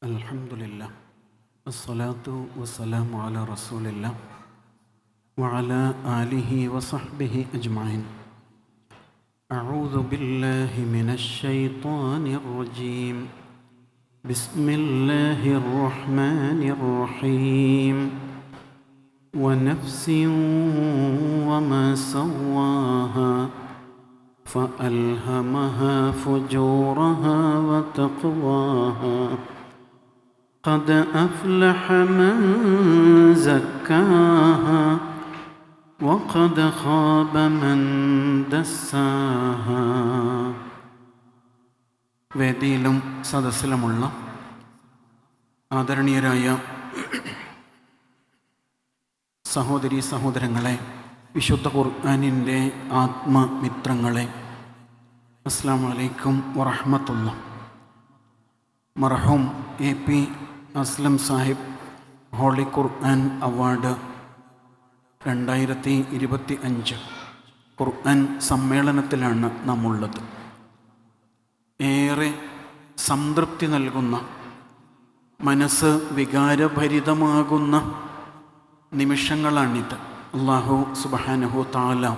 الحمد لله. الصلاة والسلام على رسول الله وعلى آله وصحبه أجمعين. أعوذ بالله من الشيطان الرجيم. بسم الله الرحمن الرحيم. ونفس وما سواها فألهمها فجورها وتقواها. قد أفلح من زكاها وقد خاب من دساها വേദിയിലും സദസ്സിലുമുള്ള ആദരണീയരായ സഹോദരി സഹോദരങ്ങളെ വിശുദ്ധ ഖുർആാനിൻ്റെ ആത്മമിത്രങ്ങളെ അസ്സാം വലൈക്കും വറഹമത്തുള്ള മർഹൂം A P Aslam Sahib holy Quran award രണ്ടായിരത്തി ഇരുപത്തി അഞ്ച് ഖുർആൻ സമ്മേളനത്തിലാണ് നാം ഉള്ളത് ഏറെ സംതൃപ്തി നൽകുന്ന മനസ്സ് വികാരഭരിതമാകുന്ന നിമിഷങ്ങളാണിത്. അള്ളാഹു സുബഹാനഹു താല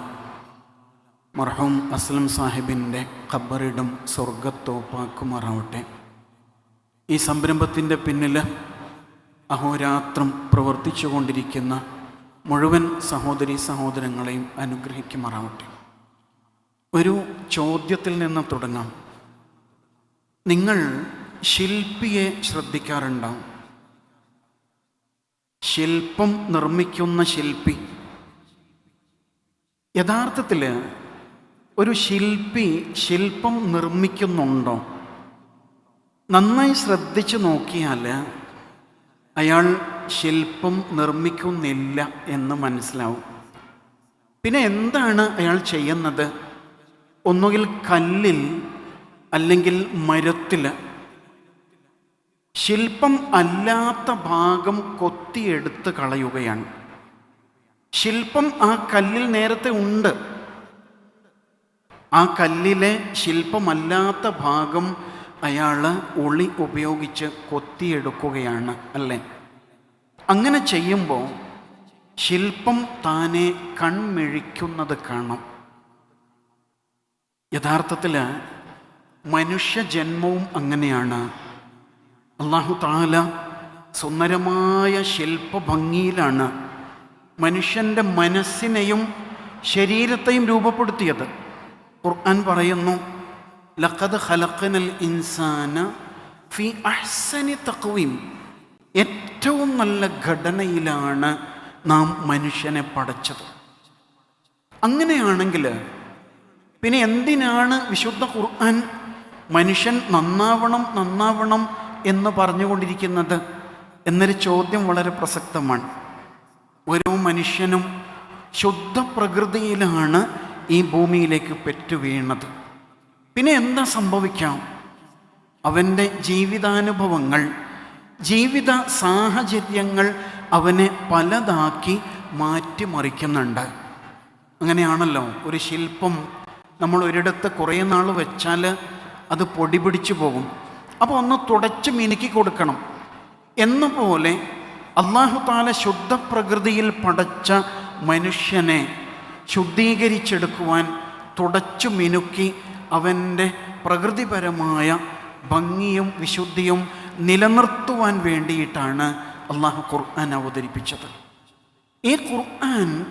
മർഹൂം അസ്ലം സാഹിബിന്റെ ഖബറിടം സ്വർഗത്തോപ്പാക്കുമാറാവട്ടെ ഈ സംരംഭത്തിന്റെ പിന്നിൽ അഹോരാത്രം പ്രവർത്തിച്ചു കൊണ്ടിരിക്കുന്ന മുഴുവൻ സഹോദരി സഹോദരങ്ങളെയും അനുഗ്രഹിക്കുമാറാവട്ടെ. ഒരു ചോദ്യത്തിൽ നിന്ന് തുടങ്ങാം. നിങ്ങൾ ശില്പിയെ ശ്രദ്ധിക്കാറുണ്ടാവും. ശില്പം നിർമ്മിക്കുന്ന ശില്പി. യഥാർത്ഥത്തിൽ ഒരു ശില്പി ശില്പം നിർമ്മിക്കുന്നുണ്ടോ? നന്നായി ശ്രദ്ധിച്ചു നോക്കിയാൽ അയാൾ ശില്പം നിർമ്മിക്കുന്നില്ല എന്ന് മനസ്സിലാവും. പിന്നെ എന്താണ് അയാൾ ചെയ്യുന്നത്? ഒന്നുകിൽ കല്ലിൽ അല്ലെങ്കിൽ മരത്തിൽ ശില്പം അല്ലാത്ത ഭാഗം കൊത്തിയെടുത്ത് കളയുകയാണ്. ശില്പം ആ കല്ലിൽ നേരത്തെ ഉണ്ട്. ആ കല്ലിലെ ശില്പമല്ലാത്ത ഭാഗം അയാൾ ഒളി ഉപയോഗിച്ച് കൊത്തിയെടുക്കുകയാണ് അല്ലേ? അങ്ങനെ ചെയ്യുമ്പോൾ ശില്പം താനെ കൺമിഴിക്കുന്നത് കാണാം. യഥാർത്ഥത്തിൽ മനുഷ്യജന്മവും അങ്ങനെയാണ്. അള്ളാഹു താല സുന്ദരമായ ശില്പഭംഗിയിലാണ് മനുഷ്യന്റെ മനസ്സിനെയും ശരീരത്തെയും രൂപപ്പെടുത്തിയത്. ഖുർആൻ പറയുന്നു ലഖദ് ഖലഖനൽ ഇൻസാന ഫി അഹ്സനി തഖ്വീം ഏറ്റവും നല്ല ഘടനയിലാണ് നാം മനുഷ്യനെ പടച്ചത്. അങ്ങനെയാണെങ്കിൽ പിന്നെ എന്തിനാണ് വിശുദ്ധ ഖുർആൻ മനുഷ്യൻ നന്നാവണം നന്നാവണം എന്ന് പറഞ്ഞുകൊണ്ടിരിക്കുന്നത്? എന്നൊരു ചോദ്യം വളരെ പ്രസക്തമാണ്. ഓരോ മനുഷ്യനും ശുദ്ധ പ്രകൃതിയിലാണ് ഈ ഭൂമിയിലേക്ക് പെറ്റു വീണത് പിന്നെ എന്താ സംഭവിക്കാം? അവന്റെ ജീവിതാനുഭവങ്ങൾ ജീവിത സാഹചര്യങ്ങൾ അവനെ പലതാക്കി മാറ്റിമറിക്കുന്നുണ്ട്. അങ്ങനെയാണല്ലോ ഒരു ശില്പം നമ്മൾ ഒരിടത്ത് കുറേ നാൾ വെച്ചാൽ അത് പൊടി പിടിച്ചു പോകും. അപ്പോൾ ഒന്ന് തുടച്ച് മിനുക്കി കൊടുക്കണം. എന്ന പോലെ അള്ളാഹു താല ശുദ്ധ പ്രകൃതിയിൽ പടച്ച മനുഷ്യനെ ശുദ്ധീകരിച്ചെടുക്കുവാൻ തുടച്ചു മിനുക്കി അവന്റെ പ്രകൃതിപരമായ ഭംഗിയും വിശുദ്ധിയും നിലനിർത്തുവാൻ വേണ്ടിയിട്ടാണ് അള്ളാഹു ഖുർആൻ അവതരിപ്പിച്ചത്. ഈ ഖുർആൻ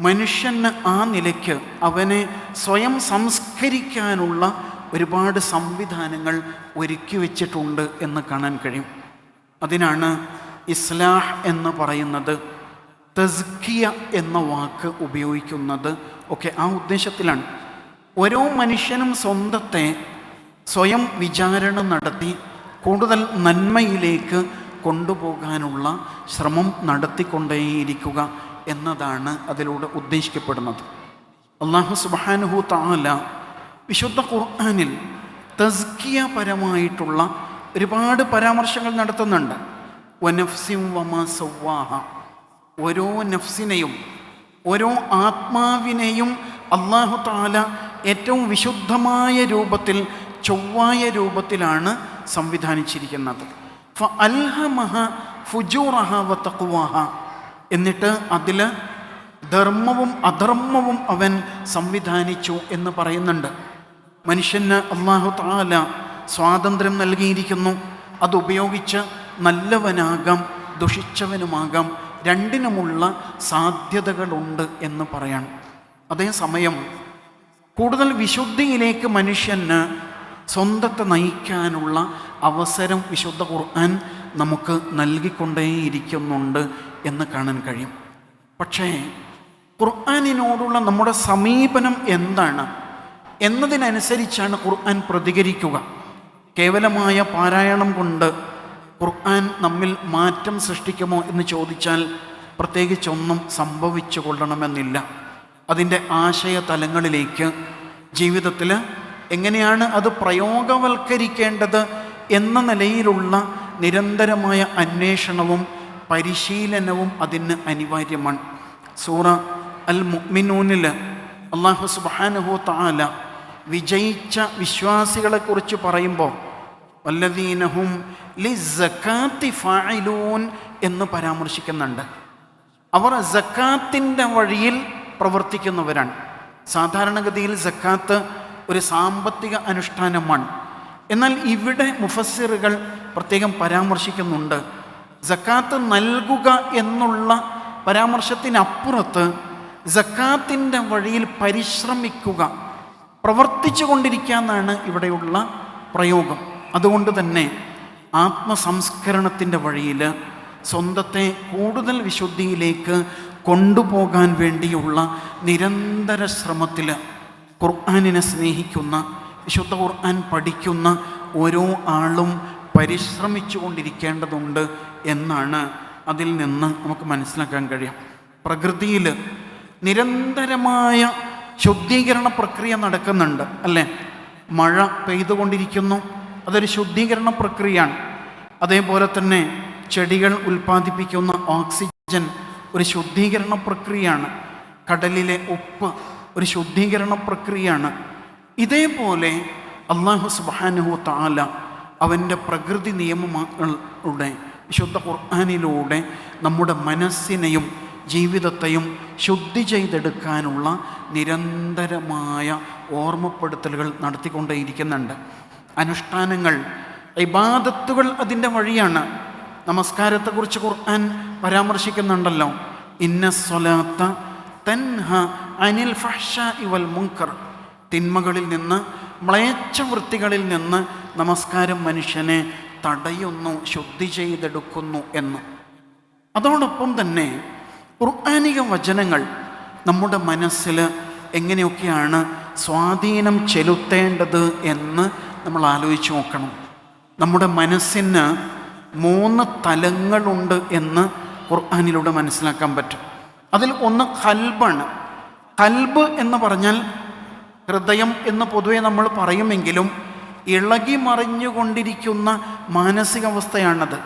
മനുഷ്യന് ആ നിലയ്ക്ക് അവനെ സ്വയം സംസ്കരിക്കാനുള്ള ഒരുപാട് സംവിധാനങ്ങൾ ഒരുക്കി വെച്ചിട്ടുണ്ട് എന്ന് കാണാൻ കഴിയും. അതിനാണ് ഇസ്ലാഹ് എന്ന് പറയുന്നത് തസ്കിയ എന്ന വാക്ക് ഉപയോഗിക്കുന്നത് ഒക്കെ ആ ഉദ്ദേശത്തിലാണ്. ഓരോ മനുഷ്യനും സ്വന്തത്തെ സ്വയം വിചാരണ നടത്തി കൂടുതൽ നന്മയിലേക്ക് കൊണ്ടുപോകാനുള്ള ശ്രമം നടത്തിക്കൊണ്ടേയിരിക്കുക എന്നതാണ് അതിലൂടെ ഉദ്ദേശിക്കപ്പെടുന്നത്. അള്ളാഹു സുബാനുഹു താല വിശുദ്ധ ഖുർആാനിൽ തസ്കിയ പരമായിട്ടുള്ള ഒരുപാട് പരാമർശങ്ങൾ നടത്തുന്നുണ്ട്. വനഫ്സിം വമ സവാഹ ഓരോ നഫ്സിനെയും ഓരോ ആത്മാവിനെയും അള്ളാഹു താല ഏറ്റവും വിശുദ്ധമായ രൂപത്തിൽ ചൊവ്വായ രൂപത്തിലാണ് സംവിധാനിച്ചിരിക്കുന്നത്. ഫ അൽഹമഹ ഫുജൂറഹ വ തക്കുവാഹ എന്നിട്ട് അതിൽ ധർമ്മവും അധർമ്മവും അവൻ സംവിധാനിച്ചു എന്ന് പറയുന്നുണ്ട്. മനുഷ്യന് അള്ളാഹു താല സ്വാതന്ത്ര്യം നൽകിയിരിക്കുന്നു. അതുപയോഗിച്ച് നല്ലവനാകാം ദുഷിച്ചവനുമാകാം. രണ്ടിനുമുള്ള സാധ്യതകളുണ്ട് എന്ന് പറയണം. അതേസമയം കൂടുതൽ വിശുദ്ധിയിലേക്ക് മനുഷ്യന് സ്വന്തത്തെ നയിക്കാനുള്ള അവസരം വിശുദ്ധ ഖുർആൻ നമുക്ക് നൽകിക്കൊണ്ടേയിരിക്കുന്നുണ്ട് എന്ന് കാണാൻ കഴിയും. പക്ഷേ ഖുർആാനിനോടുള്ള നമ്മുടെ സമീപനം എന്താണ്? എന്നതിനനുസരിച്ചാണ് ഖുർആൻ പ്രതികരിക്കുക. കേവലമായ പാരായണം കൊണ്ട് ഖുർആൻ നമ്മിൽ മാറ്റം സൃഷ്ടിക്കുമോ എന്ന് ചോദിച്ചാൽ പ്രത്യേകിച്ചൊന്നും സംഭവിച്ചു കൊള്ളണമെന്നില്ല. അതിന്റെ ആശയതലങ്ങളിലേക്ക് ജീവിതത്തിൽ എങ്ങനെയാണ് അത് പ്രയോഗവൽക്കരിക്കേണ്ടത് എന്ന നിലയിലുള്ള നിരന്തരമായ അന്വേഷണവും പരിശീലനവും അതിന് അനിവാര്യമാണ്. സൂറ അൽ മുഅ്മിനൂനിൽ അള്ളാഹു സുബ്ഹാനഹു താല വിജയിച്ച വിശ്വാസികളെക്കുറിച്ച് പറയുമ്പോൾ വല്ലദീനഹും ലിസക്കാത്തി ഫായിലൂൻ എന്ന് പരാമർശിക്കുന്നുണ്ട്. അവർ ജക്കാത്തിന്റെ വഴിയിൽ പ്രവർത്തിക്കുന്നവരാണ്. സാധാരണഗതിയിൽ സക്കാത്ത് ഒരു സാമ്പത്തിക അനുഷ്ഠാനമാണ്. എന്നാൽ ഇവിടെ മുഫസ്സിറുകൾ പ്രത്യേകം പരാമർശിക്കുന്നുണ്ട്. സക്കാത്ത് നൽകുക എന്നുള്ള പരാമർശത്തിനപ്പുറത്ത് സക്കാത്തിന്റെ വഴിയിൽ പരിശ്രമിക്കുക പ്രവർത്തിച്ചു കൊണ്ടിരിക്കുക എന്നാണ് ഇവിടെയുള്ള പ്രയോഗം. അതുകൊണ്ട് തന്നെ ആത്മസംസ്കരണത്തിന്റെ വഴിയിൽ സ്വന്തത്തെ കൂടുതൽ വിശുദ്ധിയിലേക്ക് കൊണ്ടുപോകാൻ വേണ്ടിയുള്ള നിരന്തര ശ്രമത്തിൽ ഖുർആാനിനെ സ്നേഹിക്കുന്ന വിശുദ്ധ ഖുർആൻ പഠിക്കുന്ന ഓരോ ആളും പരിശ്രമിച്ചു കൊണ്ടിരിക്കേണ്ടതുണ്ട് എന്നാണ് അതിൽ നിന്ന് നമുക്ക് മനസ്സിലാക്കാൻ കഴിയും. പ്രകൃതിയിൽ നിരന്തരമായ ശുദ്ധീകരണ പ്രക്രിയ നടക്കുന്നുണ്ട് അല്ലേ? മഴ പെയ്തുകൊണ്ടിരിക്കുന്നു അതൊരു ശുദ്ധീകരണ പ്രക്രിയയാണ്. അതേപോലെ തന്നെ ചെടികൾ ഉൽപ്പാദിപ്പിക്കുന്ന ഓക്സിജൻ ഒരു ശുദ്ധീകരണ പ്രക്രിയയാണ്. കടലിലെ ഉപ്പ് ഒരു ശുദ്ധീകരണ പ്രക്രിയയാണ്. ഇതേപോലെ അള്ളാഹു സുബാനുഹു താല അവന്റെ പ്രകൃതി നിയമങ്ങളുടെ വിശുദ്ധ ഖുർആാനിലൂടെ നമ്മുടെ മനസ്സിനെയും ജീവിതത്തെയും ശുദ്ധി ചെയ്തെടുക്കാനുള്ള നിരന്തരമായ ഓർമ്മപ്പെടുത്തലുകൾ നടത്തിക്കൊണ്ടേയിരിക്കുന്നുണ്ട്. അനുഷ്ഠാനങ്ങൾ ഇബാദത്തുകൾ അതിന്റെ വഴിയാണ്. നമസ്കാരത്തെക്കുറിച്ച് ഖുർആൻ പരാമർശിക്കുന്നുണ്ടല്ലോ. ഇന്ന സ്വലാത്ത തൻഹ അനിൽ ഫഹ്ഷ ഇവൽ മുങ്കർ തിന്മകളിൽ നിന്ന് മ്ലേച്ഛ വൃത്തികളിൽ നിന്ന് നമസ്കാരം മനുഷ്യനെ തടയുന്നു ശുദ്ധി ചെയ്തെടുക്കുന്നു എന്ന്. അതോടൊപ്പം തന്നെ ഖുർആാനിക വചനങ്ങൾ നമ്മുടെ മനസ്സിൽ എങ്ങനെയൊക്കെയാണ് സ്വാധീനം ചെലുത്തേണ്ടത് എന്ന് നമ്മൾ ആലോചിച്ച് നോക്കണം. നമ്മുടെ മനസ്സിന് മൂന്ന് തലങ്ങളുണ്ട് എന്ന് ഖുർആാനിലൂടെ മനസ്സിലാക്കാൻ പറ്റും. അതിൽ ഒന്ന് കൽബാണ്. കൽബ് എന്ന് പറഞ്ഞാൽ ഹൃദയം എന്ന് പൊതുവെ നമ്മൾ പറയുമെങ്കിലും ഇളകി മറിഞ്ഞുകൊണ്ടിരിക്കുന്ന മാനസികാവസ്ഥയാണത്.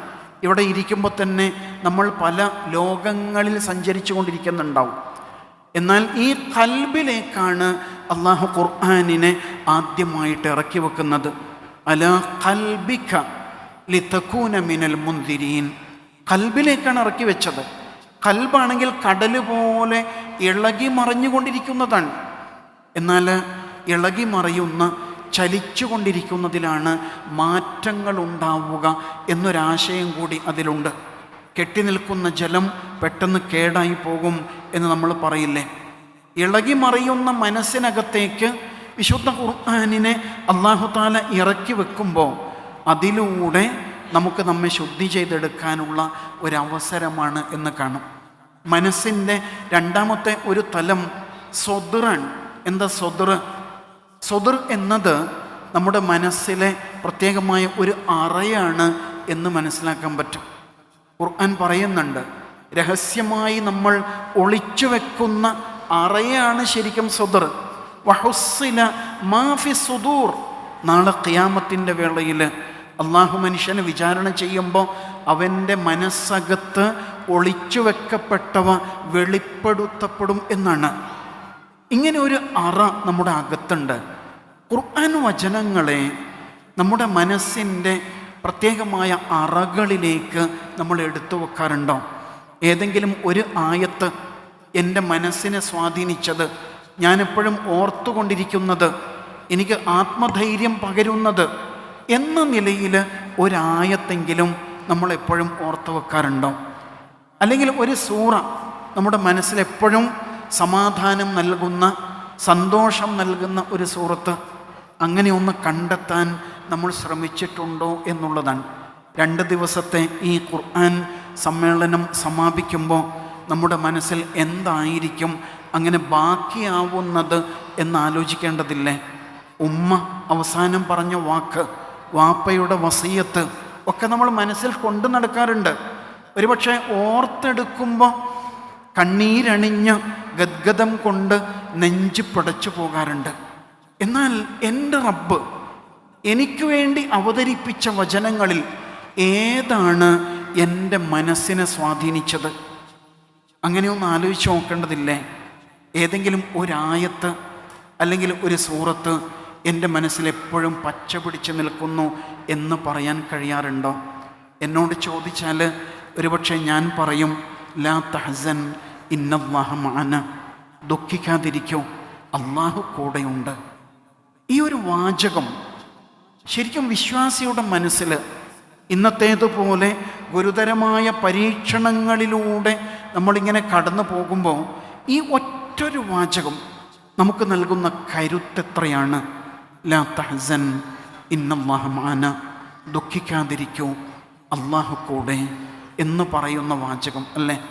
ഇവിടെ ഇരിക്കുമ്പോൾ തന്നെ നമ്മൾ പല ലോകങ്ങളിൽ സഞ്ചരിച്ചു കൊണ്ടിരിക്കുന്നുണ്ടാവും എന്നാൽ ഈ കൽബിലേക്കാണ് അള്ളാഹു ഖുർആാനിനെ ആദ്യമായിട്ട് ഇറക്കി വെക്കുന്നത് അല കൽബിക്ക ലിത്തക്കൂന മിനൽ മുന്തിരീൻ. കൽബിലേക്കാണ് ഇറക്കി വെച്ചത്. കൽബാണെങ്കിൽ കടൽ പോലെ ഇളകി മറിഞ്ഞുകൊണ്ടിരിക്കുന്നതാണ്. എന്നാൽ ഇളകി മറിയുന്ന ചലിച്ചുകൊണ്ടിരിക്കുന്നതിലാണ് മാറ്റങ്ങൾ ഉണ്ടാവുക എന്നൊരാശയം കൂടി അതിലുണ്ട്. കെട്ടി നിൽക്കുന്ന ജലം പെട്ടെന്ന് കേടായി പോകും എന്ന് നമ്മൾ പറയില്ലേ? ഇളകി മറിയുന്ന മനസ്സിനകത്തേക്ക് വിശുദ്ധ ഖുർആാനിനെ അള്ളാഹു താല ഇറക്കി വെക്കുമ്പോൾ അതിലൂടെ നമുക്ക് നമ്മെ ശുദ്ധി ചെയ്തെടുക്കാനുള്ള ഒരവസരമാണ് എന്ന് കാണും. മനസ്സിന്റെ രണ്ടാമത്തെ ഒരു തലം സ്വദറാണ്. എന്താ സ്വദർ? സ്വദുർ എന്നത് നമ്മുടെ മനസ്സിലെ പ്രത്യേകമായ ഒരു അറയാണ് എന്ന് മനസ്സിലാക്കാൻ പറ്റും. ഖുർആൻ പറയുന്നുണ്ട് രഹസ്യമായി നമ്മൾ ഒളിച്ചു വെക്കുന്ന അറയാണ് ശരിക്കും സ്വദർ. വഹുസില മാഫി സുദൂർ. നാളെ ഖിയാമത്തിന്റെ വേളയിൽ അള്ളാഹു മനുഷ്യനെ വിചാരണ ചെയ്യുമ്പോൾ അവന്റെ മനസ്സകത്ത് ഒളിച്ചു വെക്കപ്പെട്ടവ വെളിപ്പെടുത്തപ്പെടും എന്നാണ്. ഇങ്ങനെ ഒരു അറ നമ്മുടെ അകത്തുണ്ട്. ഖുർആൻ വചനങ്ങളെ നമ്മുടെ മനസ്സിന്റെ പ്രത്യേകമായ അറകളിലേക്ക് നമ്മൾ എടുത്തു വെക്കാറുണ്ടോ? ഏതെങ്കിലും ഒരു ആയത്ത് എന്റെ മനസ്സിനെ സ്വാധീനിച്ചത് ഞാനെപ്പോഴും ഓർത്തുകൊണ്ടിരിക്കുന്നത് എനിക്ക് ആത്മധൈര്യം പകരുന്നത് എന്ന നിലയിൽ ഒരായത്തെങ്കിലും നമ്മളെപ്പോഴും ഓർത്തു വെക്കാറുണ്ടോ? അല്ലെങ്കിൽ ഒരു സൂറ നമ്മുടെ മനസ്സിലെപ്പോഴും സമാധാനം നൽകുന്ന സന്തോഷം നൽകുന്ന ഒരു സൂറത്ത് അങ്ങനെ ഒന്ന് കണ്ടെത്താൻ നമ്മൾ ശ്രമിച്ചിട്ടുണ്ടോ എന്നുള്ളതാണ്. രണ്ട് ദിവസത്തെ ഈ ഖുർആൻ സമ്മേളനം സമാപിക്കുമ്പോൾ നമ്മുടെ മനസ്സിൽ എന്തായിരിക്കും അങ്ങനെ ബാക്കിയാവുന്നത് എന്നാലോചിക്കേണ്ടതില്ലേ ഉമ്മ അവസാനം പറഞ്ഞ വാക്ക് വാപ്പയുടെ വസീയത്ത് ഒക്കെ നമ്മൾ മനസ്സിൽ കൊണ്ടു നടക്കാറുണ്ട്. ഒരുപക്ഷെ ഓർത്തെടുക്കുമ്പോൾ കണ്ണീരണിഞ്ഞ് ഗദ്ഗതം കൊണ്ട് നെഞ്ച് പടച്ചു പോകാറുണ്ട്. എന്നാൽ എന്റെ റബ്ബ് എനിക്ക് വേണ്ടി അവതരിപ്പിച്ച വചനങ്ങളിൽ ഏതാണ് എന്റെ മനസ്സിനെ സ്വാധീനിച്ചത്? അങ്ങനെ ആലോചിച്ച് നോക്കേണ്ടതില്ലേ? ഏതെങ്കിലും ഒരായത്ത് അല്ലെങ്കിൽ ഒരു സൂറത്ത് എന്റെ മനസ്സിൽ എപ്പോഴും പച്ച പിടിച്ച് നിൽക്കുന്നു എന്ന് പറയാൻ കഴിയാറുണ്ടോ? എന്നോട് ചോദിച്ചാൽ ഒരുപക്ഷെ ഞാൻ പറയും ലാ തഹസൻ ഇന്നല്ലാഹമാന ദുഃഖിക്കാതിരിക്കോ അള്ളാഹു കൂടെയുണ്ട്. ഈ ഒരു വാചകം ശരിക്കും വിശ്വാസിയുടെ മനസ്സിൽ ഇന്നത്തേതുപോലെ ഗുരുതരമായ പരീക്ഷണങ്ങളിലൂടെ നമ്മളിങ്ങനെ കടന്നു പോകുമ്പോൾ ഈ ഒറ്റൊരു വാചകം നമുക്ക് നൽകുന്ന കരുത്തെത്രയാണ് ലാ ഇന്നല്ലാഹമാന ദുഃഖിക്കാതിരിക്കൂ അള്ളാഹു കൂടെ എന്ന് പറയുന്ന വാചകം അല്ലേ?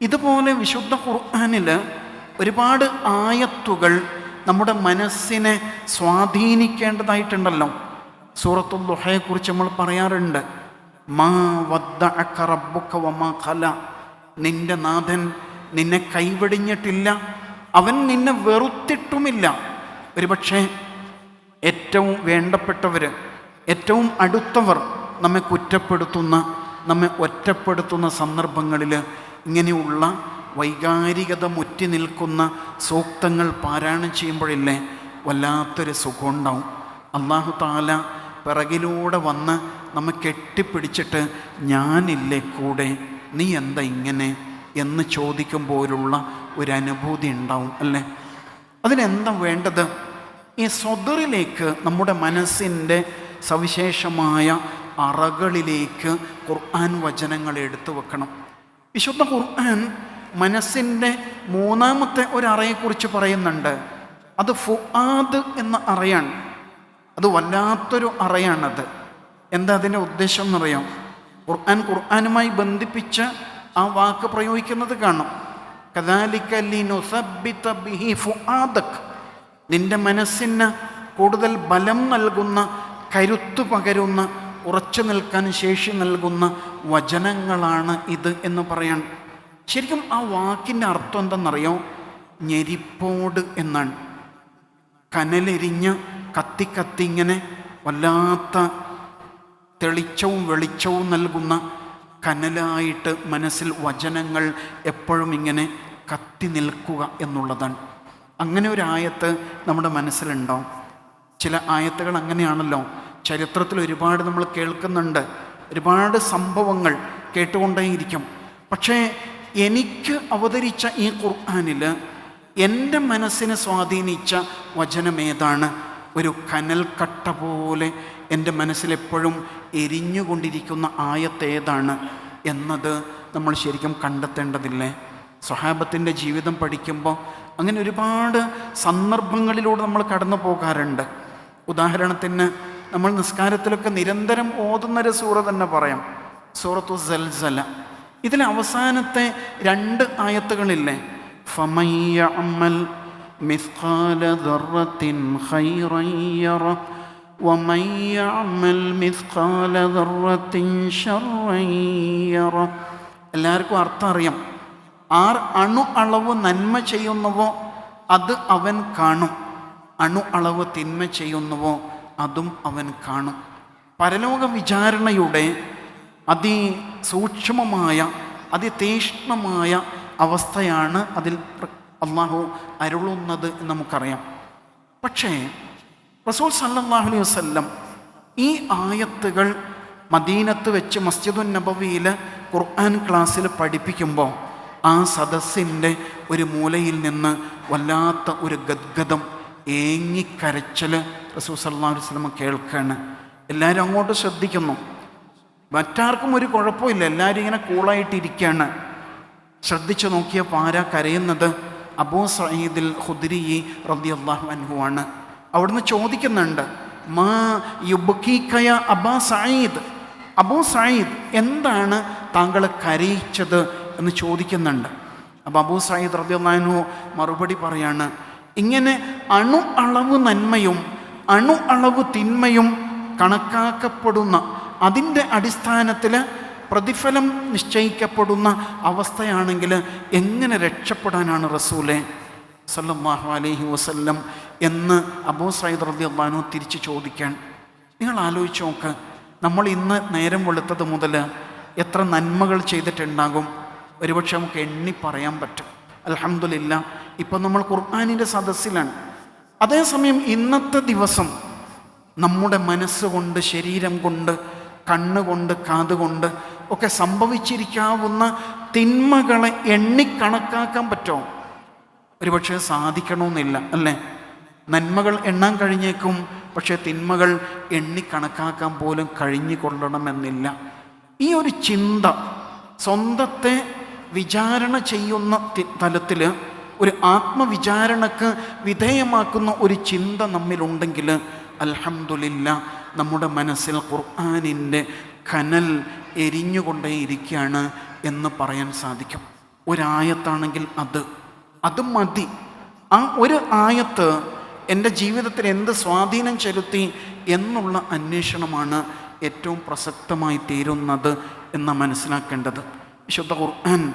ഇതുപോലെ വിശുദ്ധ ഖുർആാനിൽ ഒരുപാട് ആയത്തുകൾ നമ്മുടെ മനസ്സിനെ സ്വാധീനിക്കേണ്ടതായിട്ടുണ്ടല്ലോ. സൂറത്തുൽ ദുഹയെക്കുറിച്ച് നമ്മൾ പറയാറുണ്ട്. മാ വദ്ദ അക്കറബുക്ക വമാ ഖല. നിന്റെ നാഥൻ നിന്നെ കൈവെടിഞ്ഞിട്ടില്ല. അവൻ നിന്നെ വെറുത്തിട്ടുമില്ല. ഒരുപക്ഷെ ഏറ്റവും വേണ്ടപ്പെട്ടവർ ഏറ്റവും അടുത്തവർ നമ്മെ കുറ്റപ്പെടുത്തുന്ന നമ്മെ ഒറ്റപ്പെടുത്തുന്ന സന്ദർഭങ്ങളിൽ ഇങ്ങനെയുള്ള വൈകാരികത മുറ്റി നിൽക്കുന്ന സൂക്തങ്ങൾ പാരായണം ചെയ്യുമ്പോഴില്ലേ വല്ലാത്തൊരു സുഖമുണ്ടാവും അള്ളാഹു താല പിറകിലൂടെ വന്ന് നമ്മെ കെട്ടിപ്പിടിച്ചിട്ട് ഞാനില്ലേ കൂടെ നീ എന്താ ഇങ്ങനെ എന്ന് ചോദിക്കുമ്പോഴുള്ള ഒരു അനുഭൂതി ഉണ്ടാവും അല്ലേ? അതിനെന്താ വേണ്ടത്? ഈ സ്വദറിലേക്ക് നമ്മുടെ മനസ്സിന്റെ സവിശേഷമായ അറകളിലേക്ക് ഖുർആൻ വചനങ്ങൾ എടുത്തു വെക്കണം. വിശുദ്ധ ഖുർആൻ മനസ്സിന്റെ മൂന്നാമത്തെ ഒരറയെക്കുറിച്ച് പറയുന്നുണ്ട്. അത് ഫുആദ് എന്ന അറയാണ്. അത് വല്ലാത്തൊരു അറയാണത്. എന്താ അതിന്റെ ഉദ്ദേശം എന്നറിയാം? ഖുർആൻ ഖുർആനുമായി ബന്ധിപ്പിച്ച് ആ വാക്ക് പ്രയോഗിക്കുന്നത് കാണും. കദാലിക്കല്ലിനുസബ്ബിത ബിഹി ഫുആദക്. നിന്റെ മനസ്സിന് കൂടുതൽ ബലം നൽകുന്ന കരുത്തു പകരുന്ന ഉറച്ചു നിൽക്കാൻ ശേഷി നൽകുന്ന വചനങ്ങളാണ് ഇത് എന്ന് പറയാൻ. ശരിക്കും ആ വാക്കിന്റെ അർത്ഥം എന്തെന്നറിയോ ഞെരിപ്പോട് എന്നാണ്. കനലെരിഞ്ഞ് കത്തി കത്തി ഇങ്ങനെ വല്ലാത്ത തെളിച്ചവും വെളിച്ചവും നൽകുന്ന കനലായിട്ട് മനസ്സിൽ വചനങ്ങൾ എപ്പോഴും ഇങ്ങനെ കത്തി നിൽക്കുക എന്നുള്ളതാണ്. അങ്ങനെ ഒരു ആയത്ത് നമ്മുടെ മനസ്സിലുണ്ടോ? ചില ആയത്തുകൾ അങ്ങനെയാണല്ലോ. ചരിത്രത്തിൽ ഒരുപാട് നമ്മൾ കേൾക്കുന്നുണ്ട്. ഒരുപാട് സംഭവങ്ങൾ കേട്ടുകൊണ്ടേയിരിക്കും. പക്ഷേ എനിക്ക് അവതരിച്ച ഈ ഖുർആാനിൽ എന്റെ മനസ്സിനെ സ്വാധീനിച്ച വചനം ഏതാണ്? ഒരു കനൽക്കട്ട പോലെ എന്റെ മനസ്സിലെപ്പോഴും എരിഞ്ഞുകൊണ്ടിരിക്കുന്ന ആയത്ത് ഏതാണ് എന്നത് നമ്മൾ ശരിക്കും കണ്ടെത്തേണ്ടതില്ലേ? സ്വഹാബത്തിന്റെ ജീവിതം പഠിക്കുമ്പോൾ അങ്ങനെ ഒരുപാട് സന്ദർഭങ്ങളിലൂടെ നമ്മൾ കടന്നു പോകാറുണ്ട് ഉദാഹരണത്തിന് നമ്മൾ നിസ്കാരത്തിലൊക്കെ നിരന്തരം ഓതുന്നൊരു സൂറ തന്നെ പറയാം സൂറത്തു സൽസല ഇതിലെ അവസാനത്തെ രണ്ട് ആയത്തുകളില്ലേ ഫമയ്യഅമൽ മിസ്ഖാല ദർറത്തിൻ ഖൈറൻ യറ ومن يعمل مثقال ذرة شرا يره എല്ലാവർക്കും അർത്ഥം അറിയാം ആർ അണു അളവ് നന്മ ചെയ്യുന്നുവോ അത് അവൻ കാണും. അണു അളവ് തിന്മ ചെയ്യുന്നുവോ അതും അവൻ കാണും. പരലോക വിചാരണയുടെ അതിസൂക്ഷ്മമായ അതിതീഷ്ണമായ അവസ്ഥയാണ് അതിൽ അള്ളാഹു അരുളുന്നത് എന്ന് നമുക്കറിയാം. പക്ഷേ റസൂൽ സല്ലാഹു അലൈഹി വസല്ലം ഈ ആയത്തുകൾ മദീനത്ത് വെച്ച് മസ്ജിദുൻ നബവിയിൽ ഖുർആൻ ക്ലാസ്സിൽ പഠിപ്പിക്കുമ്പോൾ ആ സദസ്സിന്റെ ഒരു മൂലയിൽ നിന്ന് വല്ലാത്ത ഒരു ഗദ്ഗതം ഏങ്ങിക്കരച്ചൽ റസൂൽ അലൈഹി വസല്ലം കേൾക്കാണ്. എല്ലാവരും അങ്ങോട്ട് ശ്രദ്ധിക്കുന്നു. മറ്റാർക്കും ഒരു കുഴപ്പമില്ല. എല്ലാവരും ഇങ്ങനെ കൂളായിട്ടിരിക്കുകയാണ്. ശ്രദ്ധിച്ചു നോക്കിയ ആരാ കരയുന്നത് അബൂ സയ്യിദിൽ ഖുദ്രി റളിയല്ലാഹു അൻഹു ആണ് അവിടുന്ന് ചോദിക്കുന്നുണ്ട് മാ യുബക്കീക്കയ അബാ സയ്യിദ് അബൂ സയ്യിദ് എന്താണ് താങ്കൾ കരയിച്ചത് എന്ന് ചോദിക്കുന്നുണ്ട്. അപ്പോൾ അബൂ സയ്യിദ് അൻഹു മറുപടി പറയാണ് ഇങ്ങനെ അണു അളവ് നന്മയും അണു അളവ് തിന്മയും കണക്കാക്കപ്പെടുന്ന അതിന്റെ അടിസ്ഥാനത്തിൽ പ്രതിഫലം നിശ്ചയിക്കപ്പെടുന്ന അവസ്ഥയാണെങ്കിൽ എങ്ങനെ രക്ഷപ്പെടാനാണ് റസൂലെ? സല്ലാഹു അലൈഹി വസല്ലം എന്ന് അബൂ സയ്യിദ് റതി തിരിച്ച് ചോദിക്കാൻ നിങ്ങൾ ആലോചിച്ച് നോക്ക് നമ്മൾ ഇന്ന് നേരം വെളുത്തത് മുതൽ എത്ര നന്മകൾ ചെയ്തിട്ടുണ്ടാകും? ഒരുപക്ഷെ നമുക്ക് എണ്ണി പറയാൻ പറ്റും. അലഹമില്ല ഇപ്പം നമ്മൾ ഖുർആാനിന്റെ സദസ്സിലാണ്. അതേസമയം ഇന്നത്തെ ദിവസം നമ്മുടെ മനസ്സുകൊണ്ട് ശരീരം കൊണ്ട് കണ്ണുകൊണ്ട് കാതുകൊണ്ട് ഒക്കെ സംഭവിച്ചിരിക്കാവുന്ന തിന്മകളെ എണ്ണിക്കണക്കാക്കാൻ പറ്റുമോ ഒരുപക്ഷെ സാധിക്കണമെന്നില്ല അല്ലേ? നന്മകൾ എണ്ണാൻ കഴിഞ്ഞേക്കും പക്ഷേ തിന്മകൾ എണ്ണിക്കണക്കാക്കാൻ പോലും കഴിഞ്ഞു കൊള്ളണമെന്നില്ല ഈ ഒരു ചിന്ത സ്വന്തത്തെ വിചാരണ ചെയ്യുന്ന തലത്തിൽ ഒരു ആത്മവിചാരണക്ക് വിധേയമാക്കുന്ന ഒരു ചിന്ത നമ്മിലുണ്ടെങ്കിൽ അലഹമുല്ല നമ്മുടെ മനസ്സിൽ ഖുർആാനിന്റെ കനൽ എരിഞ്ഞുകൊണ്ടേയിരിക്കുകയാണ് എന്ന് പറയാൻ സാധിക്കും. ഒരായത്താണെങ്കിൽ അത്. അത് മതി. ആ ഒരു ആയത്ത് എന്റെ ജീവിതത്തിൽ എന്ത് സ്വാധീനം ചെലുത്തി എന്നുള്ള അന്വേഷണമാണ് ഏറ്റവും പ്രസക്തമായി തീരുന്നത് എന്ന് മനസ്സിലാക്കേണ്ടത്. വിശുദ്ധ ഖുർആൻ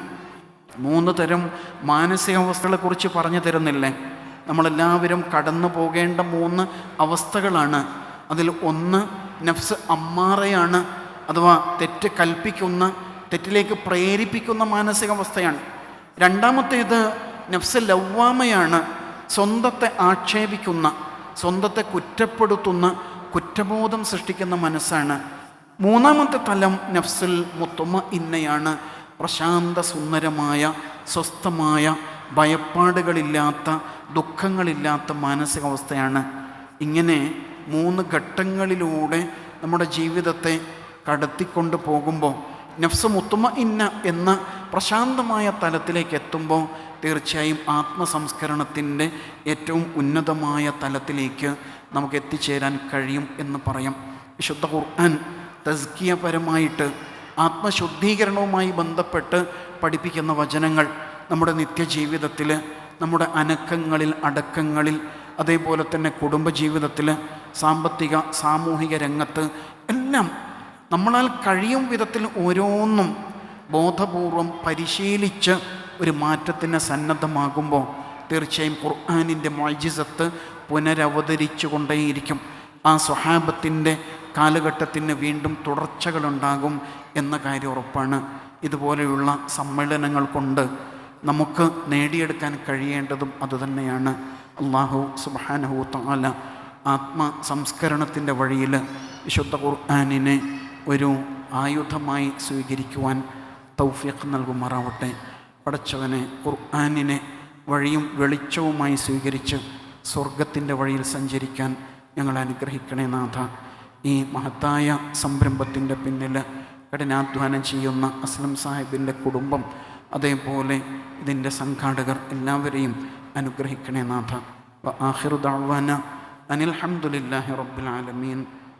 മൂന്ന് തരം മാനസികാവസ്ഥകളെക്കുറിച്ച് പറഞ്ഞു തരുന്നില്ലേ? നമ്മളെല്ലാവരും കടന്നു പോകേണ്ട മൂന്ന് അവസ്ഥകളാണ്. അതിൽ ഒന്ന് നഫ്സ് അമ്മാറയാണ് അഥവാ തെറ്റ് കൽപ്പിക്കുന്ന തെറ്റിലേക്ക് പ്രേരിപ്പിക്കുന്ന മാനസികാവസ്ഥയാണ്. രണ്ടാമത്തേത് നഫ്സ് ലവ്വാമയാണ് സ്വന്തത്തെ ആക്ഷേപിക്കുന്ന സ്വന്തത്തെ കുറ്റപ്പെടുത്തുന്ന കുറ്റബോധം സൃഷ്ടിക്കുന്ന മനസ്സാണ്. മൂന്നാമത്തെ തലം നഫ്സുൽ മുത്തുമ ഇന്നയാണ് പ്രശാന്ത സുന്ദരമായ സ്വസ്ഥമായ ഭയപ്പാടുകളില്ലാത്ത ദുഃഖങ്ങളില്ലാത്ത മാനസികാവസ്ഥയാണ്. ഇങ്ങനെ മൂന്ന് ഘട്ടങ്ങളിലൂടെ നമ്മുടെ ജീവിതത്തെ കടത്തിക്കൊണ്ട് പോകുമ്പോൾ നഫ്സ് മുത്തുമ ഇന്ന എന്ന പ്രശാന്തമായ തലത്തിലേക്ക് എത്തുമ്പോൾ തീർച്ചയായും ആത്മസംസ്കരണത്തിന്റെ ഏറ്റവും ഉന്നതമായ തലത്തിലേക്ക് നമുക്ക് എത്തിച്ചേരാൻ കഴിയും എന്ന് പറയാം. വിശുദ്ധ ഖുർആൻ തസ്കിയപരമായിട്ട് ആത്മശുദ്ധീകരണവുമായി ബന്ധപ്പെട്ട് പഠിപ്പിക്കുന്ന വചനങ്ങൾ നമ്മുടെ നിത്യജീവിതത്തിൽ നമ്മുടെ അനക്കങ്ങളിൽ അടക്കങ്ങളിൽ അതേപോലെ തന്നെ കുടുംബജീവിതത്തിൽ സാമ്പത്തിക സാമൂഹിക രംഗത്ത് എല്ലാം നമ്മളാൽ കഴിയും വിധത്തിൽ ഓരോന്നും ബോധപൂർവം പരിശീലിച്ച് ഒരു മാറ്റത്തിന് സന്നദ്ധമാകുമ്പോൾ തീർച്ചയായും ഖുർആാനിന്റെ മൈജിസത്ത് പുനരവതരിച്ചു കൊണ്ടേയിരിക്കും ആ സ്വഹാബത്തിന്റെ കാലഘട്ടത്തിന് വീണ്ടും തുടർച്ചകളുണ്ടാകും. എന്ന കാര്യം ഉറപ്പാണ്. ഇതുപോലെയുള്ള സമ്മേളനങ്ങൾ കൊണ്ട് നമുക്ക് നേടിയെടുക്കാൻ കഴിയേണ്ടതും അതുതന്നെയാണ് അള്ളാഹു സുബാനഹു താല ആത്മ സംസ്കരണത്തിന്റെ വഴിയിൽ വിശുദ്ധ ഖുർആാനിനെ ഒരു ആയുധമായി സ്വീകരിക്കുവാൻ തൗഫീഖ് നൽകുമാറാവട്ടെ. പഠിച്ചവനെ ഖുർആാനിനെ വഴിയും വെളിച്ചവുമായി സ്വീകരിച്ച് സ്വർഗത്തിന്റെ വഴിയിൽ സഞ്ചരിക്കാൻ ഞങ്ങൾ അനുഗ്രഹിക്കണേ നാഥ. ഈ മഹത്തായ സംരംഭത്തിന്റെ പിന്നിൽ കഠിനാധ്വാനം ചെയ്യുന്ന അസ്ലം സാഹിബിന്റെ കുടുംബം അതേപോലെ ഇതിന്റെ സംഘാടകർ എല്ലാവരെയും അനുഗ്രഹിക്കണേ നാഥ. ആഹിറു അനിൽ അനിൽഹമുല്ലാഹി റബ്ബുൽ ആലമീൻ.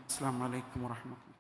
അസ്സാം വലൈക്കും വാഹമത്ത്